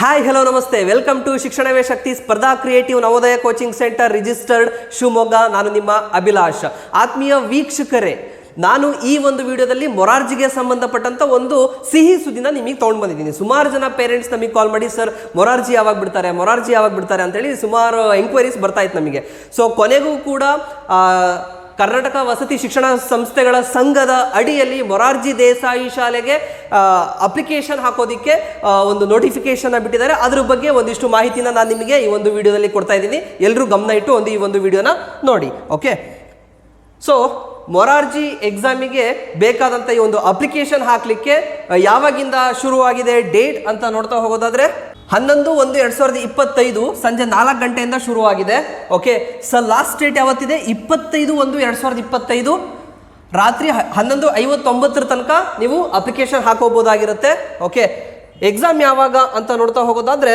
Hi hello ನಮಸ್ತೆ. Welcome to ಶಿಕ್ಷಣವೇ Shakti Spardha creative Navodaya coaching centre registered Shivamogga. ನಾನು ನಿಮ್ಮ ಅಭಿಲಾಷ್. ಆತ್ಮೀಯ ವೀಕ್ಷಕರೇ, ನಾನು ಈ ಒಂದು ವಿಡಿಯೋದಲ್ಲಿ ಮೊರಾರ್ಜಿಗೆ ಸಂಬಂಧಪಟ್ಟಂತ ಒಂದು ಸಿಹಿ ಸುದ್ದಿನ ನಿಮಗೆ ತೊಗೊಂಡು ಬಂದಿದ್ದೀನಿ. ಸುಮಾರು ಜನ ಪೇರೆಂಟ್ಸ್ ನಮಗೆ ಕಾಲ್ ಮಾಡಿ, ಸರ್, ಮೊರಾರ್ಜಿ ಯಾವಾಗ ಬಿಡ್ತಾರೆ? ಮೊರಾರ್ಜಿ ಯಾವಾಗ ಬಿಡ್ತಾರೆ? ಅಂತೇಳಿ ಸುಮಾರು ಎಂಕ್ವೈರೀಸ್ ಬರ್ತಾ ಇತ್ತು ನಮಗೆ. ಸೊ ಕೊನೆಗೂ ಕೂಡ ಕರ್ನಾಟಕ ವಸತಿ ಶಿಕ್ಷಣ ಸಂಸ್ಥೆಗಳ ಸಂಘದ ಅಡಿಯಲ್ಲಿ ಮೊರಾರ್ಜಿ ದೇಸಾಯಿ ಶಾಲೆಗೆ ಅಪ್ಲಿಕೇಶನ್ ಹಾಕೋದಿಕ್ಕೆ ಒಂದು ನೋಟಿಫಿಕೇಶನ್ ಬಿಟ್ಟಿದ್ದಾರೆ. ಅದ್ರ ಬಗ್ಗೆ ಒಂದಿಷ್ಟು ಮಾಹಿತಿನ ನಾನು ನಿಮಗೆ ಈ ಒಂದು ವಿಡಿಯೋದಲ್ಲಿ ಕೊಡ್ತಾ ಇದ್ದೀನಿ. ಎಲ್ಲರೂ ಗಮನ ಇಟ್ಟು ಒಂದು ಈ ಒಂದು ವಿಡಿಯೋನ ನೋಡಿ, ಓಕೆ? ಸೊ ಮೊರಾರ್ಜಿ ಎಕ್ಸಾಮಿಗೆ ಬೇಕಾದಂಥ ಈ ಒಂದು ಅಪ್ಲಿಕೇಶನ್ ಹಾಕಲಿಕ್ಕೆ ಯಾವಾಗಿಂದ ಶುರುವಾಗಿದೆ ಡೇಟ್ ಅಂತ ನೋಡ್ತಾ ಹೋಗೋದಾದ್ರೆ ಹನ್ನೊಂದು, ಒಂದು, ಎರಡು ಸಾವಿರದ ಇಪ್ಪತ್ತೈದು ಸಂಜೆ ನಾಲ್ಕು ಗಂಟೆಯಿಂದ ಶುರುವಾಗಿದೆ. ಓಕೆ ಸರ್ ಲಾಸ್ಟ್ ಡೇಟ್ ಯಾವತ್ತಿದೆ? ಇಪ್ಪತ್ತೈದು, ಒಂದು, ಎರಡು ಸಾವಿರದ ಇಪ್ಪತ್ತೈದು. ರಾತ್ರಿ ಹನ್ನೊಂದು, ಐವತ್ತೊಂಬತ್ತರ ತನಕ ನೀವು ಅಪ್ಲಿಕೇಶನ್ ಹಾಕೋಬೋದಾಗಿರುತ್ತೆ ಓಕೆ ಎಕ್ಸಾಮ್ ಯಾವಾಗ ಅಂತ ನೋಡ್ತಾ ಹೋಗೋದಾದ್ರೆ,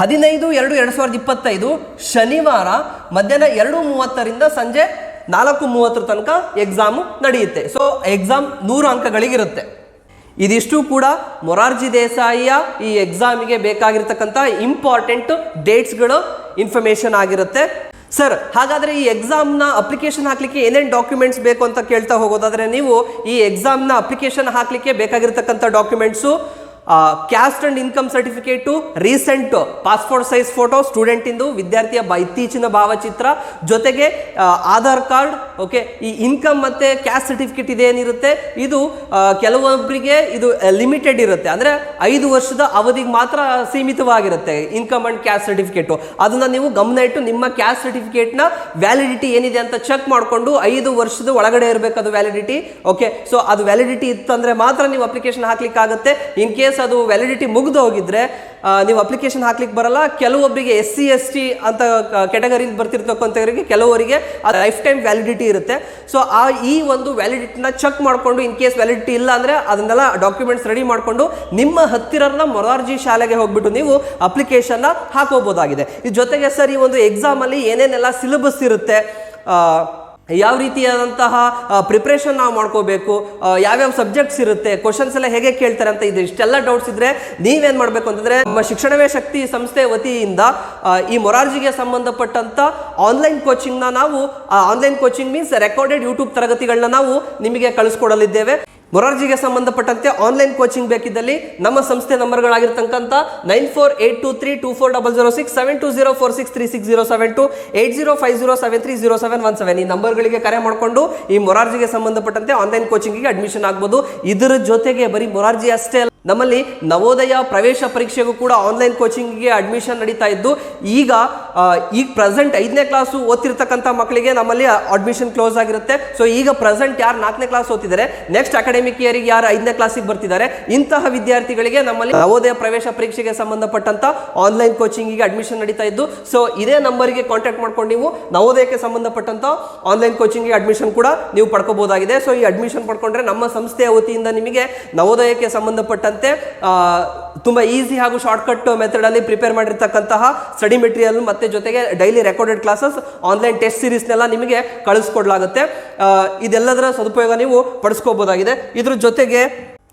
ಹದಿನೈದು, ಎರಡು ಎರಡು ಸಾವಿರದ ಇಪ್ಪತ್ತೈದು, ಶನಿವಾರ ಮಧ್ಯಾಹ್ನ ಎರಡು ಮೂವತ್ತರಿಂದ ಸಂಜೆ ನಾಲ್ಕು ಮೂವತ್ತರ ತನಕ ಎಕ್ಸಾಮು ನಡೆಯುತ್ತೆ. ಸೊ ಎಕ್ಸಾಮ್ ನೂರು ಅಂಕಗಳಿಗಿರುತ್ತೆ. ಇದಿಷ್ಟು ಕೂಡ ಮೊರಾರ್ಜಿ ದೇಸಾಯಿಯ ಈ ಎಕ್ಸಾಮಿಗೆ ಬೇಕಾಗಿರ್ತಕ್ಕಂಥ ಇಂಪಾರ್ಟೆಂಟ್ ಡೇಟ್ಸ್ಗಳು ಇನ್ಫಾರ್ಮೇಷನ್ ಆಗಿರುತ್ತೆ. ಸರ್ ಹಾಗಾದರೆ ಈ ಎಕ್ಸಾಮ್ನ ಅಪ್ಲಿಕೇಶನ್ ಹಾಕಲಿಕ್ಕೆ ಏನೇನು ಡಾಕ್ಯುಮೆಂಟ್ಸ್ ಬೇಕು ಅಂತ ಕೇಳ್ತಾ ಹೋಗೋದಾದರೆ ನೀವು ಈ ಎಕ್ಸಾಮ್ನ ಅಪ್ಲಿಕೇಶನ್ ಹಾಕಲಿಕ್ಕೆ ಬೇಕಾಗಿರ್ತಕ್ಕಂಥ documents caste and income certificate recent passport size photo ಸ್ಟೂಡೆಂಟಿಂದು ವಿದ್ಯಾರ್ಥಿಯ ಬ, ಇತ್ತೀಚಿನ ಭಾವಚಿತ್ರ, ಜೊತೆಗೆ ಆಧಾರ್ ಕಾರ್ಡ್ ಓಕೆ ಈ ಇನ್ಕಮ್ ಮತ್ತು ಕ್ಯಾಸ್ಟ್ ಸರ್ಟಿಫಿಕೇಟ್ ಇದೇನಿರುತ್ತೆ? ಇದು ಕೆಲವೊಬ್ಬರಿಗೆ ಇದು ಲಿಮಿಟೆಡ್ ಇರುತ್ತೆ. ಅಂದರೆ ಐದು ವರ್ಷದ ಅವಧಿಗೆ ಮಾತ್ರ ಸೀಮಿತವಾಗಿರುತ್ತೆ ಇನ್ಕಮ್ ಆ್ಯಂಡ್ ಕ್ಯಾಸ್ಟ್ ಸರ್ಟಿಫಿಕೇಟು ಅದನ್ನು ನೀವು ಗಮನ ಇಟ್ಟು ನಿಮ್ಮ ಕ್ಯಾಸ್ಟ್ ಸರ್ಟಿಫಿಕೇಟ್ನ ವ್ಯಾಲಿಡಿಟಿ ಏನಿದೆ ಅಂತ ಚೆಕ್ ಮಾಡಿಕೊಂಡು ಐದು ವರ್ಷದ ಒಳಗಡೆ ಇರಬೇಕು ಅದು ವ್ಯಾಲಿಡಿಟಿ ಓಕೆ ಸೊ ಅದು ವ್ಯಾಲಿಡಿಟಿ ಇತ್ತಂದರೆ ಮಾತ್ರ ನೀವು ಅಪ್ಲಿಕೇಶನ್ ಹಾಕ್ಲಿಕ್ಕೆ ಆಗುತ್ತೆ ಇನ್ ಕೇಸ್ ಅದು ವ್ಯಾಲಿಡಿಟಿ ಮುಗಿದು ಹೋಗಿದ್ರೆ ನೀವು ಅಪ್ಲಿಕೇಶನ್ ಹಾಕ್ಲಿಕ್ಕೆ ಬರಲ್ಲ. ಕೆಲವೊಬ್ಬರಿಗೆ ಎಸ್ ಸಿ ಎಸ್ ಟಿ ಅಂತ ಕೆಟಗರಿಲಿ ಬರ್ತಿರ್ತಕ್ಕಂಥವರಿಗೆ ಕೆಲವರಿಗೆ ಲೈಫ್ ಟೈಮ್ ವ್ಯಾಲಿಡಿಟಿ ಇರುತ್ತೆ. ಸೊ ಆ, ಈ ಒಂದು ವ್ಯಾಲಿಡಿಟಿನ ಚೆಕ್ ಮಾಡಿಕೊಂಡು ಇನ್ ಕೇಸ್ ವ್ಯಾಲಿಡಿಟಿ ಇಲ್ಲ ಅಂದರೆ ಅದನ್ನೆಲ್ಲ ಡಾಕ್ಯುಮೆಂಟ್ಸ್ ರೆಡಿ ಮಾಡಿಕೊಂಡು ನಿಮ್ಮ ಹತ್ತಿರನ ಮೊರಾರ್ಜಿ ಶಾಲೆಗೆ ಹೋಗ್ಬಿಟ್ಟು ನೀವು ಅಪ್ಲಿಕೇಶನ್ನ ಹಾಕೋಬೋದಾಗಿದೆ. ಇದು ಜೊತೆಗೆ ಸರ್, ಈ ಒಂದು ಎಕ್ಸಾಮಲ್ಲಿ ಏನೇನೆಲ್ಲ ಸಿಲೆಬಸ್ ಇರುತ್ತೆ ಯಾವ ರೀತಿಯಾದಂತಹ ಪ್ರಿಪ್ರೇಷನ್ ನಾವು ಮಾಡ್ಕೋಬೇಕು ಯಾವ್ಯಾವ ಸಬ್ಜೆಕ್ಟ್ಸ್ ಇರುತ್ತೆ ಕ್ವಶನ್ಸ್ ಎಲ್ಲ ಹೇಗೆ ಕೇಳ್ತಾರೆ ಅಂತ ಇದು ಇಷ್ಟೆಲ್ಲ ಡೌಟ್ಸ್ ಇದ್ರೆ ನೀವೇನು ಮಾಡಬೇಕು ಅಂತಂದ್ರೆ, ನಮ್ಮ ಶಿಕ್ಷಣವೇ ಶಕ್ತಿ ಸಂಸ್ಥೆ ವತಿಯಿಂದ ಈ ಮೊರಾರ್ಜಿಗೆ ಸಂಬಂಧಪಟ್ಟಂತ ಆನ್ಲೈನ್ ಕೋಚಿಂಗ್ನ ನಾವು online coaching means recorded YouTube ತರಗತಿಗಳನ್ನ ನಾವು ನಿಮಗೆ ಕಳಿಸ್ಕೊಡಲಿದ್ದೇವೆ. ಮೊರಾರ್ಜಿಗೆ ಸಂಬಂಧಪಟ್ಟಂತೆ ಆನ್ಲೈನ್ ಕೋಚಿಂಗ್ ಬೇಕಿದ್ದಲ್ಲಿ ನಮ್ಮ ಸಂಸ್ಥೆ ನಂಬರ್ಗಳಾಗಿರ್ತಕ್ಕಂಥ nine four eight two three two four double zero six seven two zero four six three six zero seven two eight zero five zero seven three zero seven one seven ಈ ನಂಬರ್ಗಳಿಗೆ ಕರೆ ಮಾಡಿಕೊಂಡು ಈ ಮೊರಾರ್ಜಿಗೆ ಸಂಬಂಧಪಟ್ಟಂತೆ online ಕೋಚಿಂಗಿಗೆ admission ಆಗ್ಬೋದು. ಇದರ ಜೊತೆಗೆ ಬರೀ ಮೊರಾರ್ಜಿ ಅಷ್ಟೇ ನಮ್ಮಲ್ಲಿ ನವೋದಯ ಪ್ರವೇಶ ಪರೀಕ್ಷೆಗೂ ಕೂಡ ಆನ್ಲೈನ್ ಕೋಚಿಂಗ್ಗೆ ಅಡ್ಮಿಷನ್ ನಡೀತಾ ಇದ್ದು, ಈಗ ಈಗ ಪ್ರೆಸೆಂಟ್ ಐದನೇ ಕ್ಲಾಸು ಓದ್ತಿರ್ತಕ್ಕಂಥ ಮಕ್ಕಳಿಗೆ ನಮ್ಮಲ್ಲಿ ಅಡ್ಮಿಷನ್ ಕ್ಲೋಸ್ ಆಗಿರುತ್ತೆ. ಸೊ ಈಗ ಪ್ರೆಸೆಂಟ್ ಯಾರು ನಾಲ್ಕನೇ ಕ್ಲಾಸ್ ಓದ್ತಿದ್ದಾರೆ ನೆಕ್ಸ್ಟ್ ಅಕಾಡೆಮಿಕ್ ಇಯರಿಗೆ ಯಾರು ಐದನೇ ಕ್ಲಾಸಿಗೆ ಬರ್ತಿದ್ದಾರೆ, ಇಂತಹ ವಿದ್ಯಾರ್ಥಿಗಳಿಗೆ ನಮ್ಮಲ್ಲಿ ನವೋದಯ ಪ್ರವೇಶ ಪರೀಕ್ಷೆಗೆ ಸಂಬಂಧಪಟ್ಟಂತ ಆನ್ಲೈನ್ ಕೋಚಿಂಗಿಗೆ ಅಡ್ಮಿಷನ್ ನಡೀತಾ ಇದ್ದು ಸೊ ಇದೇ ನಂಬರಿಗೆ ಕಾಂಟ್ಯಾಕ್ಟ್ ಮಾಡ್ಕೊಂಡು ನೀವು ನವೋದಯಕ್ಕೆ ಸಂಬಂಧಪಟ್ಟಂತ ಆನ್ಲೈನ್ ಕೋಚಿಂಗಿಗೆ ಅಡ್ಮಿಷನ್ ಕೂಡ ನೀವು ಪಡ್ಕೋಬಹುದಾಗಿದೆ ಸೊ ಈ ಅಡ್ಮಿಷನ್ ಪಡ್ಕೊಂಡ್ರೆ ನಮ್ಮ ಸಂಸ್ಥೆಯ ವತಿಯಿಂದ ನಿಮಗೆ ನವೋದಯಕ್ಕೆ ಸಂಬಂಧಪಟ್ಟಂತೆ ಆ, ತುಂಬ ಈಸಿ ಹಾಗೂ ಶಾರ್ಟ್ಕಟ್ ಮೆಥಡ್ ಅಲ್ಲಿ ಪ್ರಿಪೇರ್ ಮಾಡಿರ್ತಕ್ಕಂತಹ ಸ್ಟಡಿ ಮೆಟೀರಿಯಲ್ ಮತ್ತೆ ಜೊತೆಗೆ daily recorded classes online test ಸೀರೀಸ್ನೆಲ್ಲ ನಿಮಗೆ ಕಳಿಸ್ಕೊಡ್ಲಾಗುತ್ತೆ. ಇದೆಲ್ಲದರ ಸದುಪಯೋಗ ನೀವು ಪಡಿಸ್ಕೋಬೋದಾಗಿದೆ. ಇದ್ರ ಜೊತೆಗೆ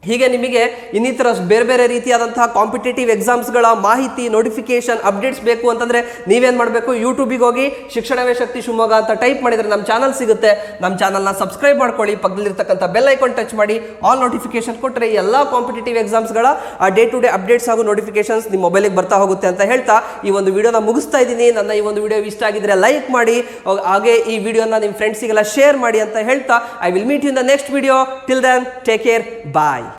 ಹೀಗೆ ನಿಮಗೆ ಇನ್ನಿತರ ಬೇರೆ ಬೇರೆ ರೀತಿಯಾದಂತಹ ಕಾಂಪಿಟೇಟಿವ್ ಎಕ್ಸಾಮ್ಸ್ಗಳ ಮಾಹಿತಿ ನೋಟಿಫಿಕೇಶನ್ ಅಪ್ಡೇಟ್ಸ್ ಬೇಕು ಅಂತಂದ್ರೆ ನೀವೇನು ಮಾಡಬೇಕು? ಯೂಟ್ಯೂಬಿಗೆ ಹೋಗಿ ಶಿಕ್ಷಣವೇ ಶಕ್ತಿ ಶಿವಮೊಗ್ಗ ಅಂತ ಟೈಪ್ ಮಾಡಿದ್ರೆ ನಮ್ಮ ಚಾನಲ್ ಸಿಗುತ್ತೆ. ನಮ್ಮ ಚಾನಲ್ನ ಸಬ್ಸ್ಕ್ರೈಬ್ ಮಾಡ್ಕೊಳ್ಳಿ. ಪಕ್ಕದಲ್ಲಿರ್ತಕ್ಕಂಥ ಬೆಲ್ ಐಕಾನ್ ಟಚ್ ಮಾಡಿ. ಆಲ್ ನೋಟಿಫಿಕೇಶನ್ ಕೊಟ್ಟರೆ ಎಲ್ಲ ಕಾಂಪಿಟೇಟಿವ್ ಎಕ್ಸಾಮ್ಸ್ಗಳ ಡೇ ಟು ಡೇ ಅಪ್ಡೇಟ್ಸ್ ಹಾಗೂ ನೋಟಿಫಿಕೇಶನ್ಸ್ ನಿಮ್ಮ ಮೊಬೈಲಿಗೆ ಬರ್ತಾ ಹೋಗುತ್ತೆ ಅಂತ ಹೇಳ್ತಾ ಈ ಒಂದು ವಿಡಿಯೋನ ಮುಗಿಸ್ತಾ ಇದ್ದೀನಿ. ನನ್ನ ಈ ಒಂದು ವಿಡಿಯೋ ಇಷ್ಟ ಆಗಿದ್ರೆ ಲೈಕ್ ಮಾಡಿ. ಹಾಗೆ ಈ ವಿಡಿಯೋನ ನಿಮ್ಮ ಫ್ರೆಂಡ್ಸಿಗೆಲ್ಲ ಶೇರ್ ಮಾಡಿ ಅಂತ ಹೇಳ್ತಾ. I will meet in the next video till then take care bye